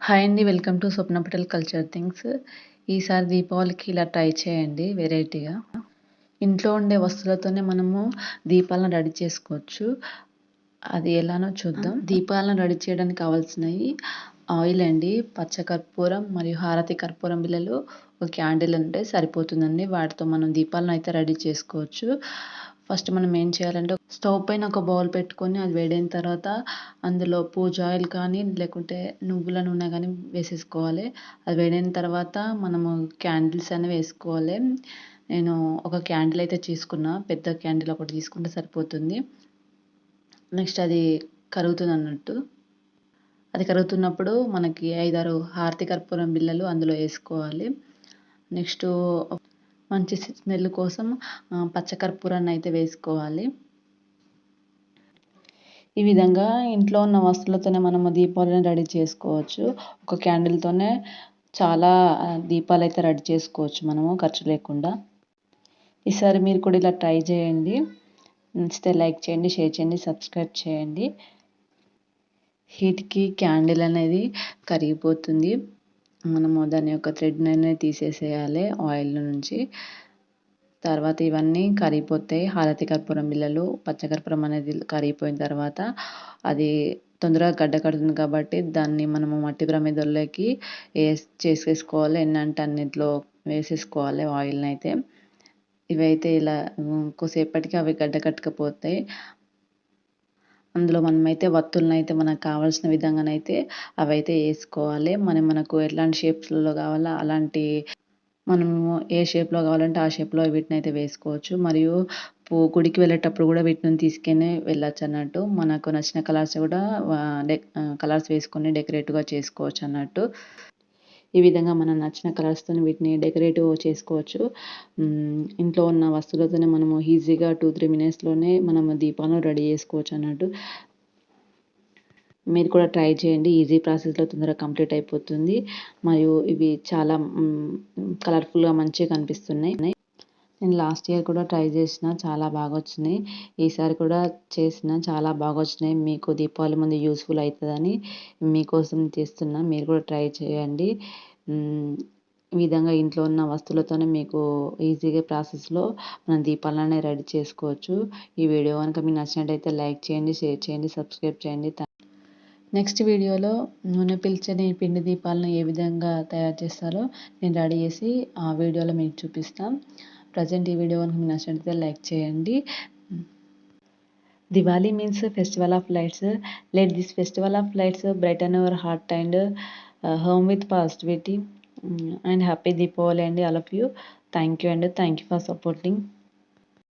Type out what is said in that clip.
Hi అండి welcome to Swapna Patel culture things. ఈసారి దీపావళికి ఇలా ట్రై చేయండి వెరైటీగా. ఇంట్లో ఉండే వస్తువులతోనే మనము దీపాలను రెడీ చేసుకోవచ్చు. అది ఎలానో చూద్దాం. దీపాలను రెడీ చేయడానికి కావాల్సినవి ఆయిల్ అండి పచ్చకర్పూరం మరియు హారతి కర్పూరం బిళ్ళలు. ఒక క్యాండిల్ ఉంటే సరిపోతుందండి వాటితో మనం దీపాలను అయితే రెడీ చేసుకోవచ్చు. ఫస్ట్ మనం ఏం చేయాలంటే స్టవ్ పైన ఒక బౌల్ పెట్టుకొని అది వేడైన తర్వాత అందులో పూజ ఆయిల్ కానీ లేకుంటే నువ్వుల నూనె కానీ వేసేసుకోవాలి. అది వేడైన తర్వాత మనము క్యాండిల్స్ అనేవి వేసుకోవాలి. నేను ఒక క్యాండిల్ అయితే తీసుకున్నా పెద్ద క్యాండిల్ ఒకటి తీసుకుంటే సరిపోతుంది. నెక్స్ట్ అది కరుగుతుంది అన్నట్టు. అది కరుగుతున్నప్పుడు మనకి ఐదారు హారతి కర్పూరం బిళ్ళలు అందులో వేసుకోవాలి. నెక్స్ట్ మంచి స్మెల్ కోసం పచ్చకర్పూరాన్ని అయితే వేసుకోవాలి. ఈ విధంగా ఇంట్లో ఉన్న వస్తువులతోనే మనము దీపావళిని రెడీ చేసుకోవచ్చు. ఒక క్యాండిల్తోనే చాలా దీపాలు అయితే రెడీ చేసుకోవచ్చు మనము ఖర్చు లేకుండా. ఈసారి మీరు కూడా ఇలా ట్రై చేయండి. నచ్చితే లైక్ చేయండి షేర్ చేయండి సబ్స్క్రైబ్ చేయండి. హీట్కి క్యాండిల్ అనేది కరిగిపోతుంది. మనము దాని యొక్క థ్రెడ్ తీసేసేయాలి. ఆయిల్ నుంచి. తర్వాత ఇవన్నీ కరిగిపోతాయి. హారతి కర్పూరం బిళ్ళలు పచ్చకర్పూరం అనేది కరిగిపోయిన తర్వాత అది తొందరగా గడ్డ కడుతుంది కాబట్టి దాన్ని మనము మట్టి ప్రమిదల్లోకి వేసి చేసేసుకోవాలి ఎన్నంటే అన్నిట్లో వేసేసుకోవాలి ఆయిల్ని అయితే. ఇవైతే ఇలా కొద్దిసేపటికి అవి గడ్డ కట్టకపోతాయి. అందులో మనమైతే వత్తులనైతే మనకు కావాల్సిన విధంగానైతే అవైతే వేసుకోవాలి మనం మనకు ఎట్లాంటి షేప్స్లలో కావాలో అలాంటి మనము ఏ షేప్లో కావాలంటే ఆ షేప్లో వీటిని అయితే వేసుకోవచ్చు. మరియు పూ గుడికి వెళ్ళేటప్పుడు కూడా వీటిని తీసుకొని వెళ్ళచ్చు అన్నట్టు మనకు నచ్చిన కలర్స్ కూడా డె కలర్స్ వేసుకొని డెకరేట్గా చేసుకోవచ్చు అన్నట్టు ఈ విధంగా మనం నచ్చిన కలర్స్తో వీటిని డెకరేటివ్ చేసుకోవచ్చు. ఇంట్లో ఉన్న వస్తువులతోనే మనము ఈజీగా టూ త్రీ మినిట్స్లోనే మనము దీపాలను రెడీ చేసుకోవచ్చు అన్నట్టు. మీరు కూడా ట్రై చేయండి. ఈజీ ప్రాసెస్లో తొందరగా కంప్లీట్ అయిపోతుంది. మరియు ఇవి చాలా కలర్ఫుల్గా మంచిగా కనిపిస్తున్నాయి. నేను లాస్ట్ ఇయర్ కూడా ట్రై చేసిన చాలా బాగా వచ్చినాయి ఈసారి కూడా చేసిన చాలా బాగా వచ్చినాయి మీకు దీపావళి ముందు యూస్ఫుల్ అవుతుందని మీకోసం చేస్తున్నా. మీరు కూడా ట్రై చేయండి. ఈ విధంగా ఇంట్లో ఉన్న వస్తువులతోనే మీకు ఈజీగా ప్రాసెస్లో మనం దీపాలనే రెడీ చేసుకోవచ్చు. ఈ వీడియో కనుక మీకు నచ్చినట్టయితే లైక్ చేయండి షేర్ చేయండి సబ్స్క్రైబ్ చేయండి. నెక్స్ట్ వీడియోలో నూనె పీల్చని పిండి దీపాలను ఏ విధంగా తయారు చేస్తారో నేను రెడీ చేసి ఆ వీడియోలో మీకు చూపిస్తాను ప్రజెంట్ ఈ వీడియో కనుక మీకు నచ్చినట్లయితే లైక్ చేయండి. Diwali means festival of lights. Let this festival of lights brighten our heart and home with positivity and happy Deepavali అండి all of you thank you and thank you for supporting